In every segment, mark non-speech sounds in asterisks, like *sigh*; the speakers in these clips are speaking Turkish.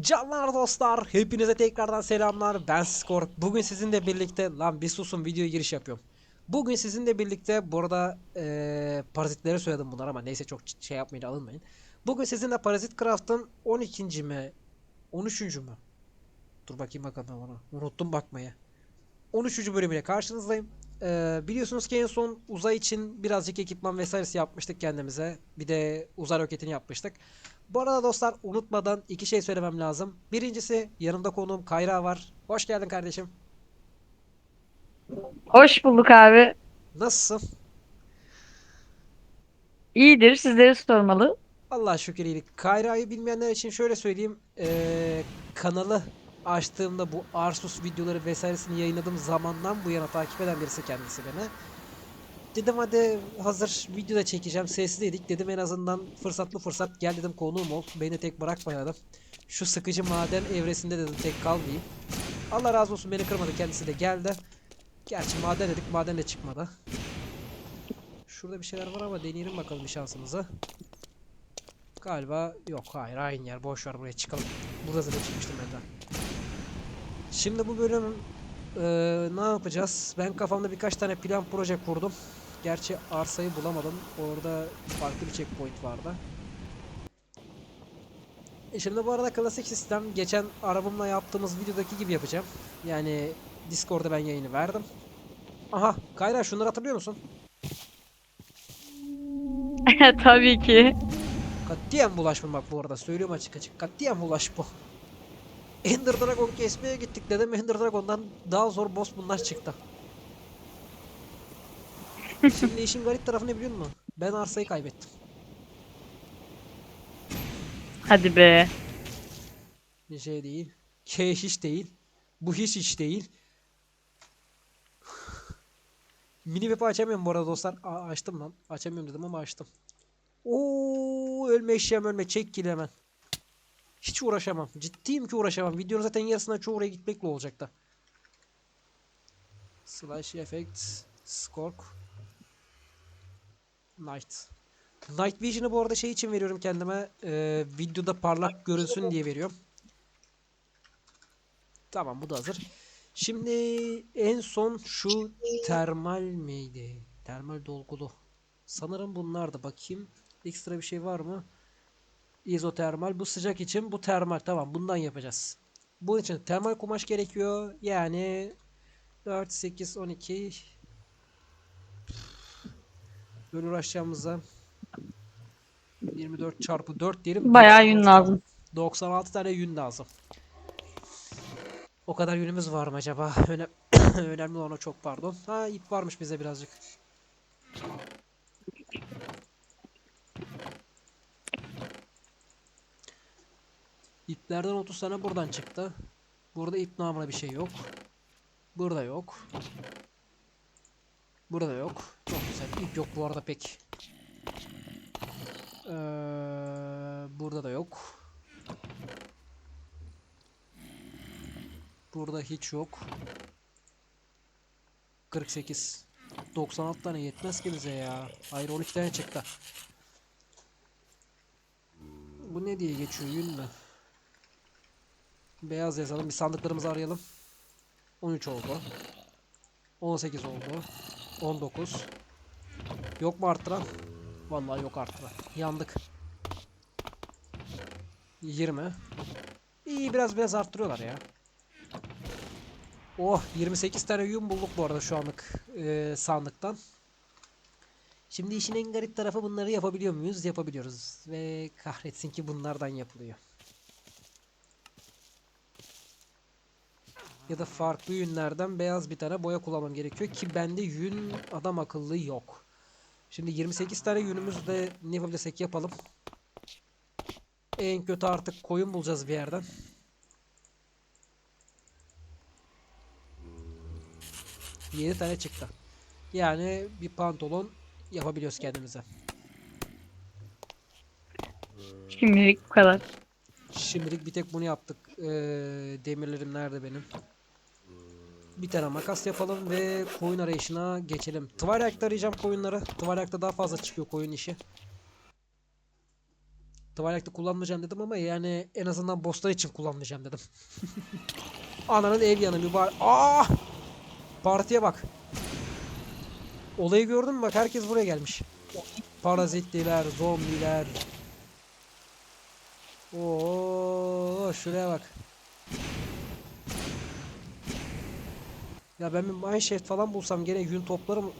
Canlar dostlar, hepinize tekrardan selamlar. Ben Skor. Bugün sizinle birlikte, lan bir susun videoya giriş yapıyorum. Bugün sizinle birlikte, bu arada eee parazitleri söyledim bunlar ama neyse çok şey yapmayın alınmayın. Bugün sizinle Parazit Craft'ın 12. mi? 13. mü? Dur bakayım bakalım ona. Unuttum bakmayı. 13. bölümüyle karşınızdayım. Eee, biliyorsunuz ki en son uzay için birazcık ekipman vesairesi yapmıştık kendimize. Bir de uzay roketini yapmıştık. Bu arada dostlar unutmadan iki şey söylemem lazım. Birincisi yanımda konuğum Kayra var. Hoş geldin kardeşim. Hoş bulduk abi. Nasılsın? İyidir. Sizleri sormalı. Allah şükür iyilik. Kayra'yı bilmeyenler için şöyle söyleyeyim. Ee, kanalı açtığımda bu Arsus videoları vesairesini yayınladığım zamandan bu yana takip eden birisi kendisi beni. Dedim hadi hazır videoda çekeceğim sesliydik. Dedim en azından fırsatlı fırsat gel dedim konuğum ol. Beni tek bırakmayalım. Şu sıkıcı maden evresinde dedim tek kalmayayım. Allah razı olsun beni kırmadı kendisi de geldi. Gerçi maden dedik maden de çıkmadı. Şurada bir şeyler var ama deneyelim bakalım şansımızı. Galiba yok hayır aynı yer boş ver buraya çıkalım. Burada zaten çıkmıştım benden. Şimdi bu bölüm eee, ne yapacağız? Ben kafamda birkaç tane plan proje kurdum. Gerçi arsayı bulamadım. Orada farklı bir checkpoint vardı. E şimdi bu arada klasik sistem geçen arabamla yaptığımız videodaki gibi yapacağım. Yani Discord'da ben yayını verdim. Aha Kayra şunları hatırlıyor musun? *laughs* Tabii ki. Katiyen bulaşma bak bu arada söylüyorum açık açık. Katiyen bulaşma. Ender Dragon kesmeye gittik dedim. Ender Dragon'dan daha zor boss bunlar çıktı. Şimdi işin garip tarafı ne biliyor musun? Ben arsayı kaybettim. Hadi be. Bir şey değil. K hiç değil. Bu hiç hiç değil. Mini map'i açamıyorum bu arada dostlar. Aa, açtım lan. Açamıyorum dedim ama açtım. Oo ölme eşeğim ölme. Çek kill hemen. Hiç uğraşamam. Ciddiyim ki uğraşamam. Videonun zaten yarısında çoğu oraya gitmekle olacaktı. Slash effect. Skork. Night. Night Vision'ı bu arada şey için veriyorum kendime. Ee, videoda parlak görünsün diye veriyorum. Tamam bu da hazır. Şimdi en son şu termal miydi? Termal dolgulu. Sanırım bunlardı. Bakayım. Ekstra bir şey var mı? İzotermal. Bu sıcak için bu termal. Tamam bundan yapacağız. Bunun için termal kumaş gerekiyor. Yani 4, 8, 12 böyle uğraşacağımıza 24 çarpı 4 diyelim. Bayağı 96 yün lazım. 96 tane yün lazım. O kadar yünümüz var mı acaba? Öne *coughs* Önemli olan o çok pardon. Ha ip varmış bize birazcık. İplerden 30 tane buradan çıktı. Burada ip namına bir şey yok. Burada yok. Burada yok. Çok güzel. İp yok bu arada pek. Ee, burada da yok. Burada hiç yok. 48. 96 tane yetmez ki bize ya. Hayır 12 tane çıktı. Bu ne diye geçiyor yün mü? Beyaz yazalım. Bir sandıklarımızı arayalım. 13 oldu. 18 oldu. 19. Yok mu arttıran? Vallahi yok arttıran. Yandık. 20. İyi biraz biraz arttırıyorlar ya. Oh 28 tane yün bulduk bu arada şu anlık eee, sandıktan. Şimdi işin en garip tarafı bunları yapabiliyor muyuz? Yapabiliyoruz. Ve kahretsin ki bunlardan yapılıyor. Ya da farklı yünlerden beyaz bir tane boya kullanmam gerekiyor ki bende yün adam akıllı yok. Şimdi 28 tane yünümüzle ne yapabilirsek yapalım. En kötü artık koyun bulacağız bir yerden. Yedi tane çıktı. Yani bir pantolon yapabiliyoruz kendimize. Şimdilik bu kadar. Şimdilik bir tek bunu yaptık. Ee, demirlerim nerede benim? Bir tane makas yapalım ve koyun arayışına geçelim. Twilight'ta arayacağım koyunları. Twilight'ta daha fazla çıkıyor koyun işi. Twilight'ı kullanmayacağım dedim ama yani en azından bosslar için kullanmayacağım dedim. *laughs* Ananın ev yanı mübarek. Aa! Partiye bak. Olayı gördün mü? Bak herkes buraya gelmiş. Parazitliler, zombiler. Oo, şuraya bak. Ya ben bir mineshaft falan bulsam gene yün toplarım.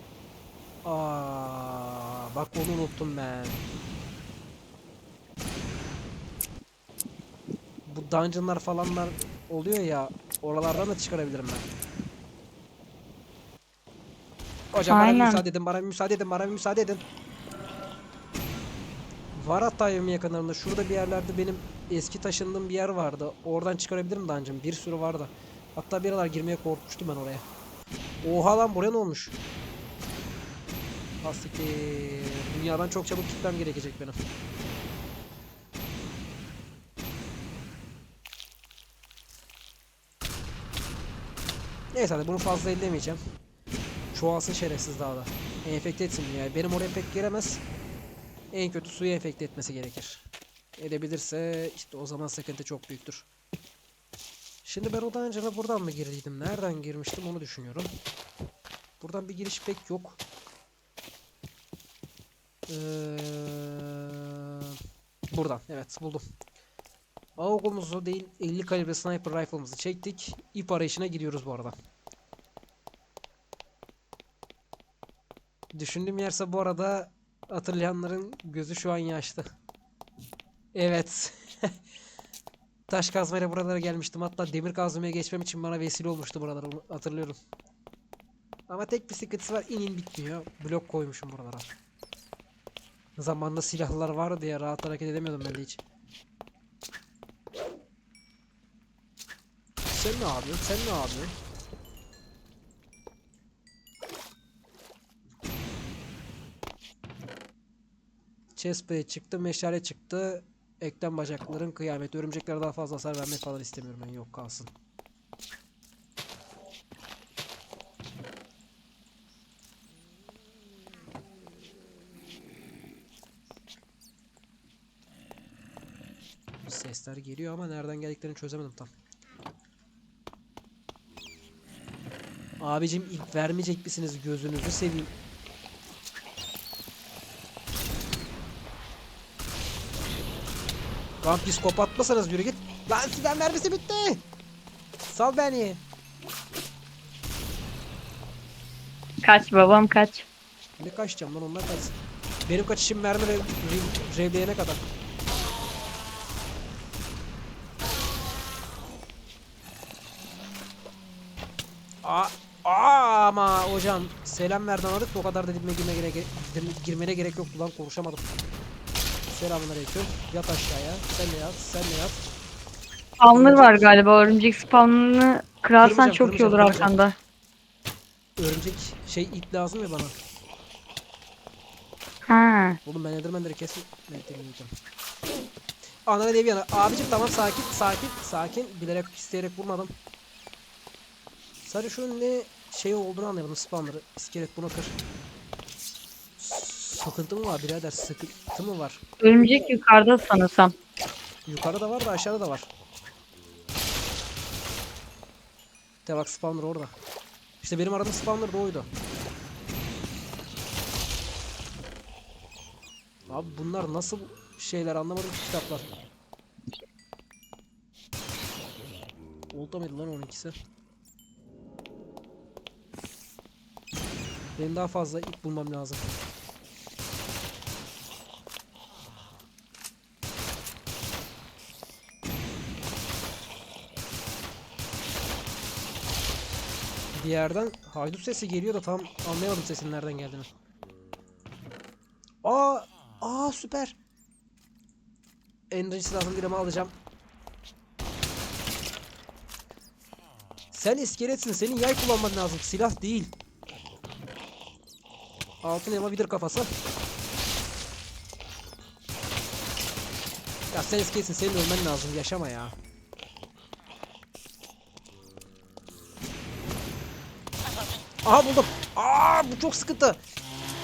Aa, bak onu unuttum ben. Bu dungeonlar falanlar oluyor ya. Oralardan da çıkarabilirim ben. Hocam bana müsaade edin, bana müsaade edin, bana müsaade edin. Var hatta evimin yakınlarında. Şurada bir yerlerde benim eski taşındığım bir yer vardı. Oradan çıkarabilirim dungeon. Bir sürü vardı. Hatta bir aralar girmeye korkmuştum ben oraya. Oha lan buraya ne olmuş? Hastiktir. Dünyadan çok çabuk gitmem gerekecek benim. Neyse hadi bunu fazla ellemeyeceğim. Çoğalsın şerefsiz daha da. Enfekte etsin yani. Benim oraya pek giremez. En kötü suyu enfekte etmesi gerekir. Edebilirse işte o zaman sıkıntı çok büyüktür. Şimdi ben o daha önce buradan mı girdiydim? Nereden girmiştim onu düşünüyorum. Buradan bir giriş pek yok. Ee, buradan evet buldum. AUG'umuzu değil 50 kalibre sniper rifle'ımızı çektik. İp arayışına gidiyoruz bu arada. Düşündüğüm yerse bu arada hatırlayanların gözü şu an yaşlı. Evet. *laughs* Taş kazmayla buralara gelmiştim. Hatta demir kazmaya geçmem için bana vesile olmuştu buralara. Onu hatırlıyorum. Ama tek bir sıkıntısı var. inin bitmiyor. Blok koymuşum buralara. Zamanında silahlar vardı ya rahat hareket edemiyordum ben de hiç. Sen ne yapıyorsun? Sen ne yapıyorsun? Chestplate çıktı, meşale çıktı. Eklem bacakların kıyameti. Örümceklere daha fazla hasar vermek falan istemiyorum ben. Yok kalsın. Sesler geliyor ama nereden geldiklerini çözemedim tam. Abicim ilk vermeyecek misiniz gözünüzü seveyim. Lan psikopat mısınız yürü git. Lan silah mermisi bitti. Sal beni. Kaç babam kaç. Ne kaçacağım lan onlar kaçsın. Benim kaçışım mermi rev, rev, revleyene kadar. Aa, aa, ama hocam selam verdi anladık da o kadar da dibime girme gerek, dir- girmene gerek yoktu lan konuşamadım. Selamünaleyküm. Yat aşağıya. Sen de yat. Sen de yat. Spawner var galiba. Örümcek spawnını kırarsan Kırmayacağım, çok iyi olur kırmayacağım, arkanda. Örümcek şey ip lazım ya bana. Ha. Oğlum ben Enderman'leri kesin beklemeyeceğim. Ananı dev yana. Abicim tamam sakin sakin sakin. Bilerek isteyerek vurmadım. Sadece şu ne şey olduğunu anlayamadım spawner'ı. İskelet bunu kır. Sıkıntı mı var birader? Sıkıntı mı var? Örümcek yukarıda sanırsam. Yukarıda var da aşağıda da var. De bak spawner orada. İşte benim aradığım spawner da oydu. Abi bunlar nasıl şeyler anlamadım ki kitaplar. Olta mıydı lan 12'si? Benim daha fazla ip bulmam lazım. Bir yerden haydut sesi geliyor da tam anlayamadım sesin nereden geldiğini. Aa, aa süper. Enerji silahını birime alacağım. Sen iskeletsin. Senin yay kullanman lazım. Silah değil. Altın elma vidir kafası. Ya sen iskeletsin. Senin ölmen lazım. Yaşama ya. Aha buldum. Aa bu çok sıkıntı.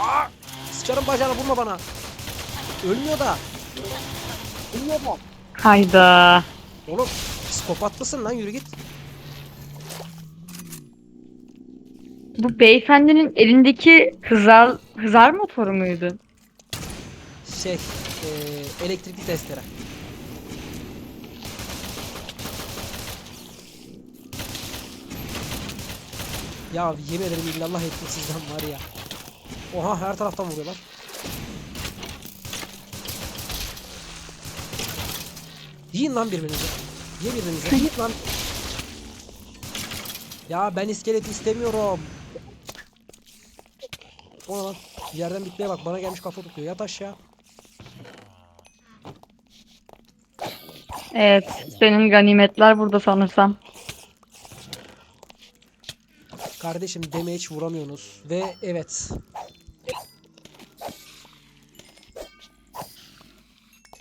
Aa sıçarım bacağına vurma bana. Ölmüyor da. Geliyor mu? Hayda. Oğlum psikopat mısın lan yürü git. Bu beyefendinin elindeki hızar, hızar motoru muydu? Şey eee, elektrikli testere. Ya yemin ederim illallah ettim sizden var ya. Oha her taraftan vuruyorlar. Yiyin lan birbirinizi. Ye birbirinizi. Yiyin lan. Ya ben iskelet istemiyorum. O ne lan? Yerden bitmeye bak bana gelmiş kafa tutuyor. Yat aşağı. Evet. Senin ganimetler burada sanırsam. Kardeşim damage vuramıyorsunuz. Ve evet.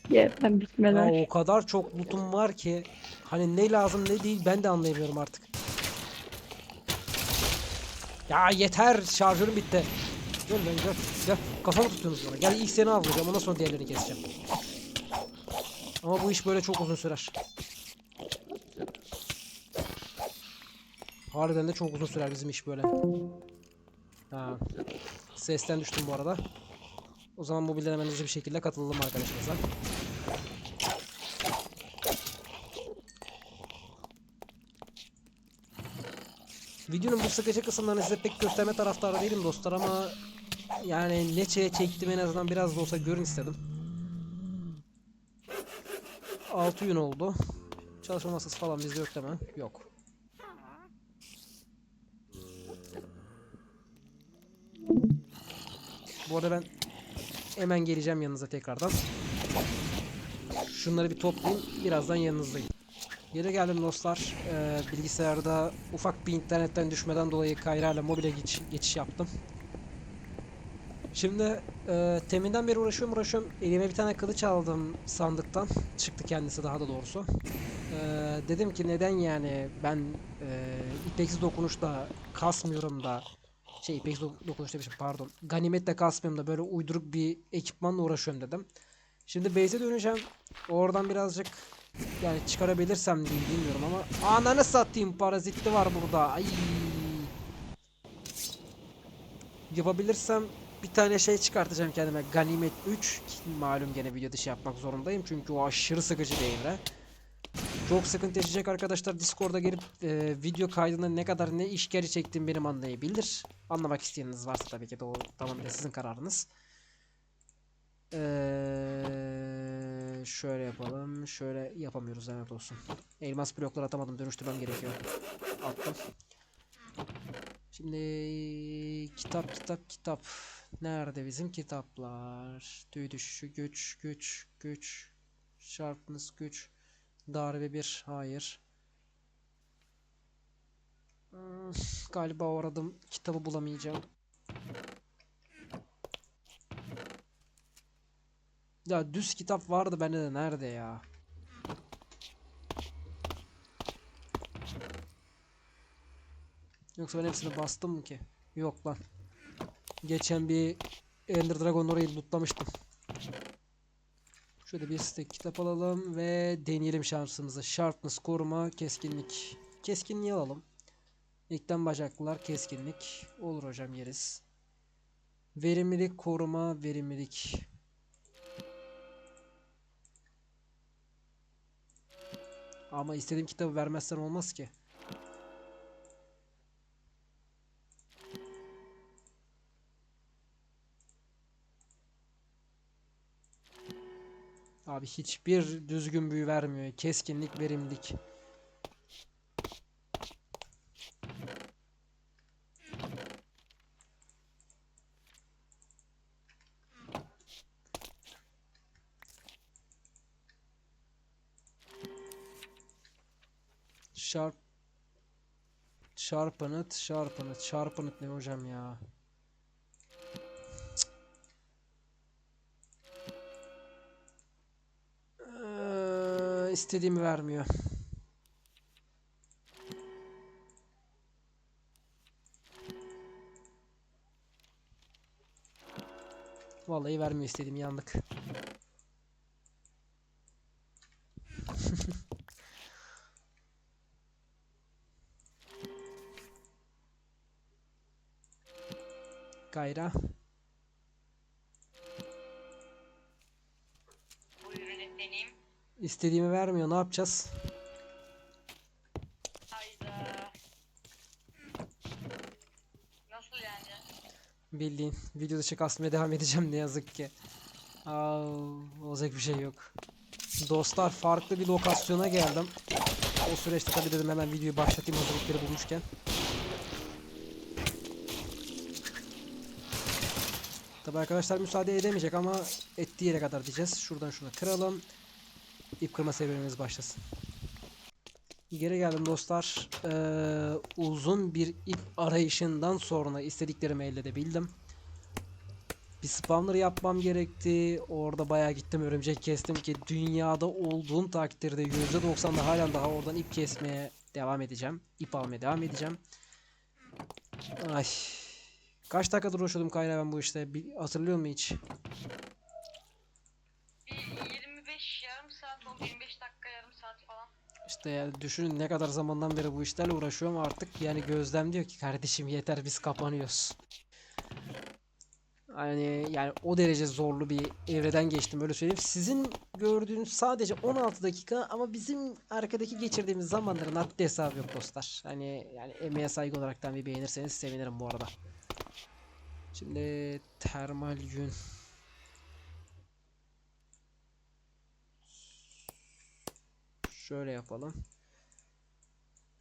Yerden Ya bitmeler. o kadar çok lootum var ki hani ne lazım ne değil ben de anlayamıyorum artık. Ya yeter şarjörüm bitti. Gel lan gel. Gel. Kafamı tutuyorsunuz bana. Gel ilk seni avlayacağım ondan sonra diğerlerini keseceğim. Ama bu iş böyle çok uzun sürer. Harbiden de çok uzun sürer bizim iş böyle. Ha. Sesten düştüm bu arada. O zaman bu bilgilerime hızlı bir şekilde katılalım arkadaşımıza. Videonun bu sıkıcı kısımlarını size pek gösterme taraftarı değilim dostlar ama yani ne çile çektim en azından biraz da olsa görün istedim. 6 gün oldu. Çalışma masası falan bizde yok değil mi? Yok. Bu arada ben hemen geleceğim yanınıza tekrardan. Şunları bir toplayayım. Birazdan yanınızdayım. Geri geldim dostlar. Ee, bilgisayarda ufak bir internetten düşmeden dolayı Kayra ile mobile geç, geçiş yaptım. Şimdi e, teminden beri uğraşıyorum uğraşıyorum. Elime bir tane kılıç aldım sandıktan. Çıktı kendisi daha da doğrusu. Ee, dedim ki neden yani ben e, ipeksiz dokunuşla kasmıyorum da şey do- dokunuş demişim pardon. Ganimetle kasmıyorum da böyle uyduruk bir ekipmanla uğraşıyorum dedim. Şimdi base'e döneceğim. Oradan birazcık yani çıkarabilirsem diyeyim bilmiyorum ama ananı satayım parazitli var burada. Ay. Yapabilirsem bir tane şey çıkartacağım kendime. Ganimet 3 ki malum gene video dışı yapmak zorundayım çünkü o aşırı sıkıcı bir evre. Çok sıkıntı yaşayacak arkadaşlar Discord'a gelip e, video kaydında ne kadar ne işkence çektiğimi benim anlayabilir. Anlamak isteyeniniz varsa tabii ki de o tamamen sizin kararınız. Eee şöyle yapalım. Şöyle yapamıyoruz lanet olsun. Elmas bloklar atamadım. Dönüştürmem gerekiyor. Attım. Şimdi kitap kitap kitap. Nerede bizim kitaplar? Tüy düşüşü güç güç güç. Sharpness güç. Darbe 1. Hayır. Galiba o aradım kitabı bulamayacağım. Ya düz kitap vardı bende de nerede ya? Yoksa ben hepsini bastım mı ki? Yok lan. Geçen bir Ender Dragon orayı lootlamıştım. Şöyle bir stack kitap alalım ve deneyelim şansımızı. Sharpness, koruma, keskinlik. Keskinliği alalım. İlkten bacaklılar, keskinlik. Olur hocam yeriz. Verimlilik, koruma, verimlilik. Ama istediğim kitabı vermezsen olmaz ki. Abi hiçbir düzgün büyü vermiyor. Keskinlik, verimlilik. Sharp Sharpen it, sharpen it, sharpen it ne hocam ya? istediğimi vermiyor. Vallahi vermiyor istediğim yandık. *laughs* Gayra. İstediğimi vermiyor. Ne yapacağız? Hayda. Nasıl yani? Bildiğin video dışı kasmaya devam edeceğim ne yazık ki. Aa, olacak bir şey yok. Dostlar farklı bir lokasyona geldim. O süreçte tabii dedim hemen videoyu başlatayım hazırlıkları bulmuşken. Tabii arkadaşlar müsaade edemeyecek ama ettiği yere kadar diyeceğiz. Şuradan şunu kıralım. İp kırma serüvenimiz başlasın. Geri geldim dostlar. Ee, uzun bir ip arayışından sonra istediklerimi elde edebildim. Bir spawner yapmam gerekti. Orada bayağı gittim örümcek kestim ki dünyada olduğum takdirde %90'da halen daha oradan ip kesmeye devam edeceğim. İp almaya devam edeceğim. Ay. Kaç dakikadır uğraşıyordum Kayra ben bu işte. Bir, hatırlıyor musun hiç? Bir 25 yarım saat oldu. 25 dakika yarım saat falan. İşte yani düşünün ne kadar zamandan beri bu işlerle uğraşıyorum artık yani gözlem diyor ki kardeşim yeter biz kapanıyoruz. Yani yani o derece zorlu bir evreden geçtim öyle söyleyeyim. Sizin gördüğünüz sadece 16 dakika ama bizim arkadaki geçirdiğimiz zamanların haddi hesabı yok dostlar. Hani yani emeğe saygı olaraktan bir beğenirseniz sevinirim bu arada. Şimdi termal yün. Şöyle yapalım.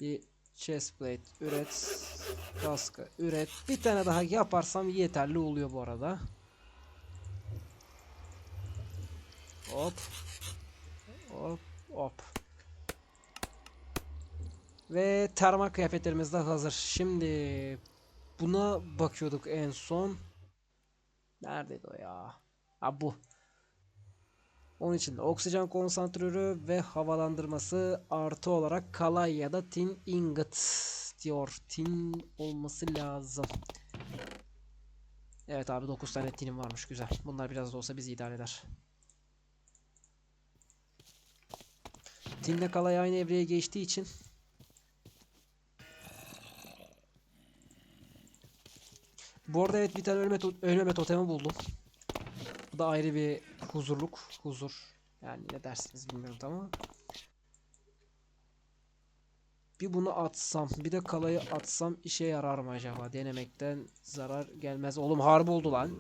Bir chestplate üret. Kaskı üret. Bir tane daha yaparsam yeterli oluyor bu arada. Hop. Hop. Hop. Ve termal kıyafetlerimiz de hazır. Şimdi buna bakıyorduk en son. Neredeydi o ya? Ha bu. Onun için de oksijen konsantrörü ve havalandırması artı olarak kalay ya da tin ingot diyor. Tin olması lazım. Evet abi 9 tane tinim varmış güzel. Bunlar biraz da olsa bizi idare eder. Tinle kalay aynı evreye geçtiği için Bu arada evet bir tane ölme, ölmeme totemi buldum. Da ayrı bir huzurluk. Huzur. Yani ne dersiniz bilmiyorum tamam. Bir bunu atsam, bir de kalayı atsam işe yarar mı acaba? Denemekten zarar gelmez. Oğlum harbi oldu lan.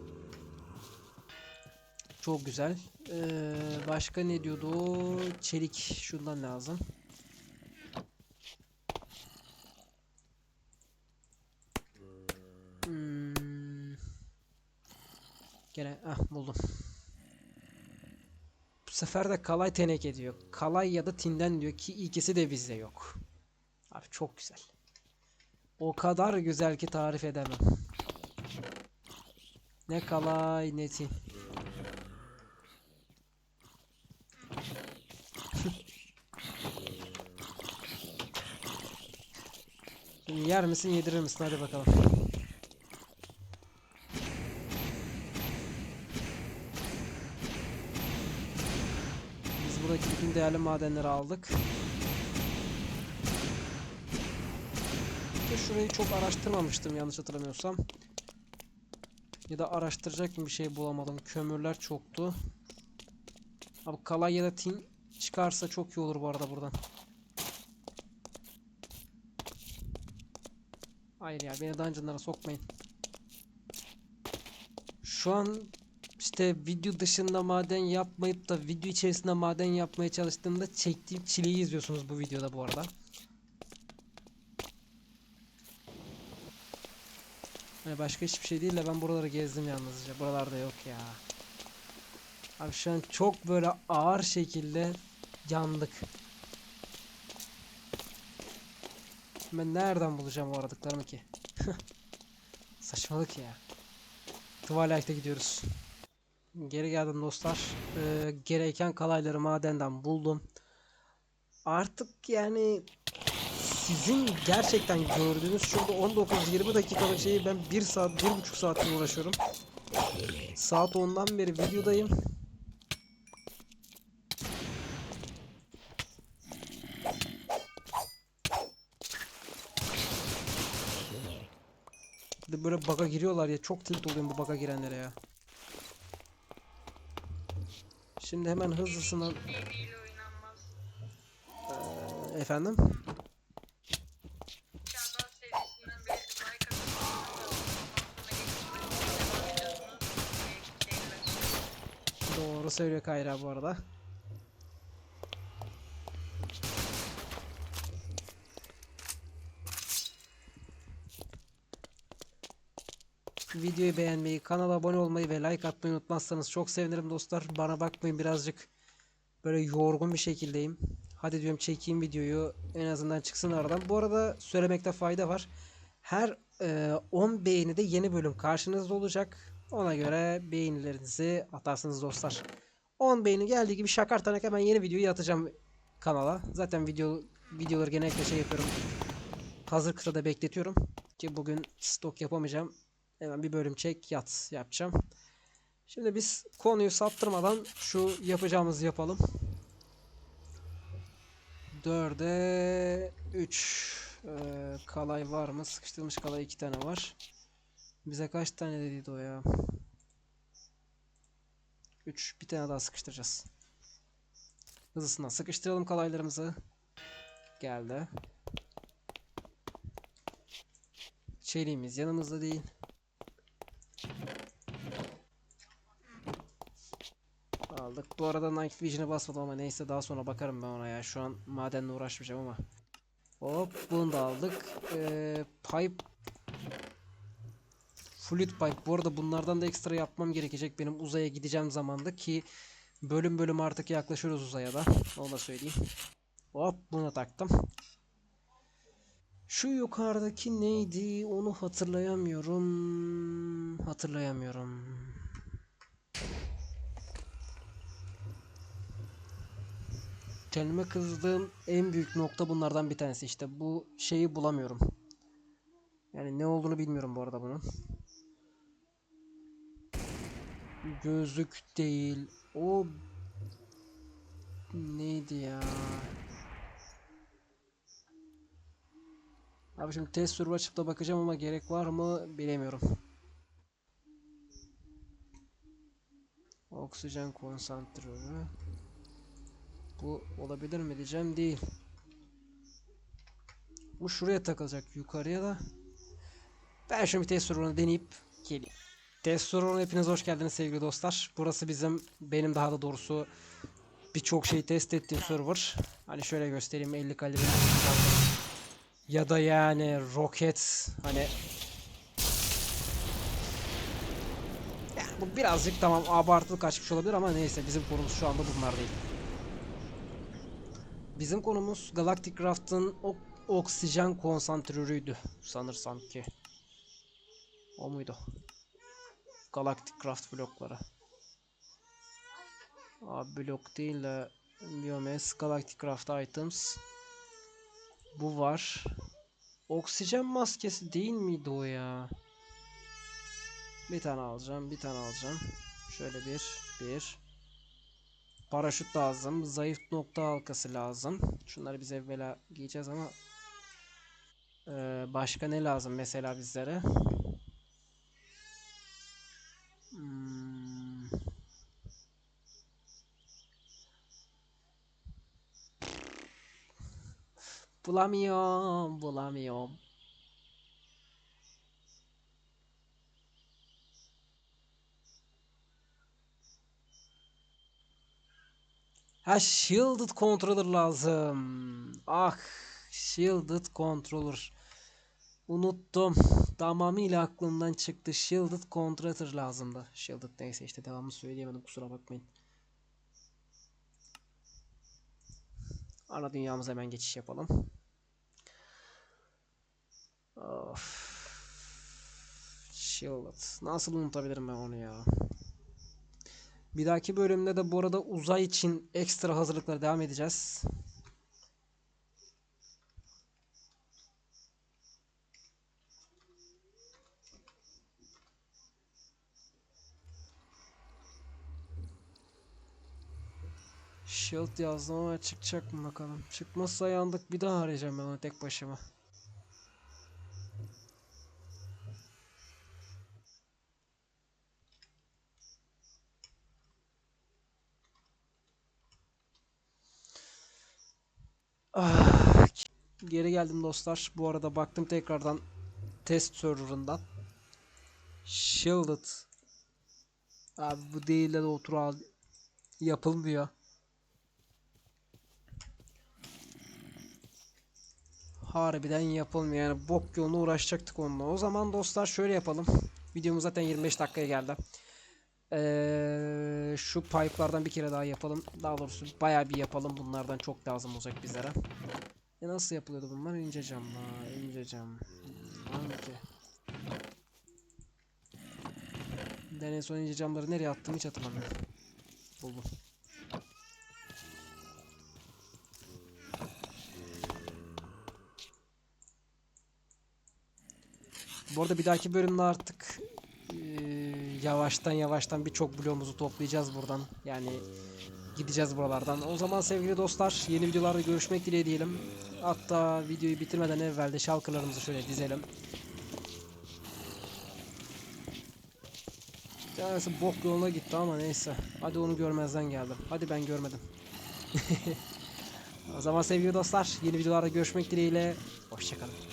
Çok güzel. Ee, başka ne diyordu? Çelik şundan lazım. Hmm. Gene ah buldum. Bu sefer de kalay teneke diyor. Kalay ya da tinden diyor ki ikisi de bizde yok. Abi çok güzel. O kadar güzel ki tarif edemem. Ne kalay ne tin. *laughs* Yer misin yedirir misin hadi bakalım. Değerli madenleri aldık. De şurayı çok araştırmamıştım yanlış hatırlamıyorsam. Ya da araştıracak bir şey bulamadım. Kömürler çoktu. Abi kalay ya da tin çıkarsa çok iyi olur bu arada buradan. Hayır ya beni dungeonlara sokmayın. Şu an işte video dışında maden yapmayıp da video içerisinde maden yapmaya çalıştığımda çektiğim çileyi izliyorsunuz bu videoda bu arada. Başka hiçbir şey değil de ben buraları gezdim yalnızca. Buralarda yok ya. Abi şu an çok böyle ağır şekilde yandık. Ben nereden bulacağım o aradıklarımı ki? *laughs* Saçmalık ya. Twilight'e gidiyoruz. Geri geldim dostlar. Ee, gereken kalayları madenden buldum. Artık yani sizin gerçekten gördüğünüz şurada 19-20 dakikalık şeyi ben 1 saat, 1,5 saattir uğraşıyorum. Saat 10'dan beri videodayım. Böyle bug'a giriyorlar ya çok tilt oluyorum bu bug'a girenlere ya. Şimdi hemen hızlısından. Ee, efendim doğru söylüyor Kayra bu arada. Videoyu beğenmeyi, kanala abone olmayı ve like atmayı unutmazsanız çok sevinirim dostlar. Bana bakmayın birazcık böyle yorgun bir şekildeyim. Hadi diyorum çekeyim videoyu en azından çıksın aradan. Bu arada söylemekte fayda var. Her e, 10 beğenide yeni bölüm karşınızda olacak. Ona göre beğenilerinizi atarsınız dostlar. 10 beğeni geldiği gibi şakartanak hemen yeni videoyu atacağım kanala. Zaten video videoları genellikle şey yapıyorum. Hazır kısa bekletiyorum. Ki bugün stok yapamayacağım. Hemen bir bölüm çek yat yapacağım. Şimdi biz konuyu saptırmadan şu yapacağımızı yapalım. 4'e 3 ee, kalay var mı? Sıkıştırılmış kalay 2 tane var. Bize kaç tane dediydi o ya? 3 bir tane daha sıkıştıracağız. Hızlısından sıkıştıralım kalaylarımızı. Geldi. Çeliğimiz yanımızda değil. Aldık. Bu arada Night Vision'a basmadım ama neyse daha sonra bakarım ben ona ya. Şu an madenle uğraşmayacağım ama. Hop bunu da aldık. Ee, pipe Fluid pipe. Bu arada bunlardan da ekstra yapmam gerekecek benim uzaya gideceğim zamanda ki bölüm bölüm artık yaklaşıyoruz uzaya da. Onu da söyleyeyim. Hop bunu taktım. Şu yukarıdaki neydi onu hatırlayamıyorum. Hatırlayamıyorum. Kendime kızdığım en büyük nokta bunlardan bir tanesi işte. Bu şeyi bulamıyorum. Yani ne olduğunu bilmiyorum bu arada bunun. Gözlük değil. O neydi ya? Abi şimdi test server açıp da bakacağım ama gerek var mı bilemiyorum. Oksijen konsantrörü. Bu olabilir mi diyeceğim değil. Bu şuraya takılacak yukarıya da. Ben bir test server'ını deneyip geleyim. Test server'ına hepiniz hoş geldiniz sevgili dostlar. Burası bizim benim daha da doğrusu birçok şeyi test ettiğim server. Hani şöyle göstereyim 50 kalibre ya da yani roket hani yani bu birazcık tamam abartılı kaçmış olabilir ama neyse bizim konumuz şu anda bunlar değil. Bizim konumuz Galactic Craft'ın ok- oksijen konsantrörüydü sanırsam ki. O muydu? Galactic Craft blokları. Abi blok değil de Biomass Galactic Craft items. Bu var. Oksijen maskesi değil miydi o ya? Bir tane alacağım, bir tane alacağım. Şöyle bir, bir. Paraşüt lazım, zayıf nokta halkası lazım. Şunları biz evvela giyeceğiz ama Ee, başka ne lazım mesela bizlere? Hmm. Bulamıyorum, bulamıyorum. Ha shielded controller lazım. Ah shielded controller. Unuttum. Tamamıyla aklımdan çıktı. Shielded controller lazımdı. Shielded neyse işte devamını söyleyemedim kusura bakmayın. Ana dünyamıza hemen geçiş yapalım. Of. Shielded. Nasıl unutabilirim ben onu ya? Bir dahaki bölümde de bu arada uzay için ekstra hazırlıklara devam edeceğiz. Shield yazdım ama çıkacak mı bakalım. Çıkmazsa yandık bir daha arayacağım ben onu tek başıma. Ah, Geri geldim dostlar. Bu arada baktım tekrardan test serverından. Shielded. Abi bu değil de otur al. Yapılmıyor. Harbiden yapılmıyor yani bok yoluna uğraşacaktık onunla. O zaman dostlar şöyle yapalım. Videomuz zaten 25 dakikaya geldi. Ee, şu pipe'lardan bir kere daha yapalım. Daha doğrusu bayağı bir yapalım. Bunlardan çok lazım olacak bizlere. E nasıl yapılıyordu bunlar? İnce camlar, ince cam. Hmm, Hangi? Ben en son ince camları nereye attım hiç hatırlamıyorum. Buldum. Bu arada bir dahaki bölümde artık eee, yavaştan yavaştan birçok bloğumuzu toplayacağız buradan. Yani gideceğiz buralardan. O zaman sevgili dostlar yeni videolarda görüşmek dileğiyle diyelim. Hatta videoyu bitirmeden evvel de şalkılarımızı şöyle dizelim. Bir tanesi bok yoluna gitti ama neyse. Hadi onu görmezden geldim. Hadi ben görmedim. *laughs* o zaman sevgili dostlar yeni videolarda görüşmek dileğiyle. Hoşçakalın.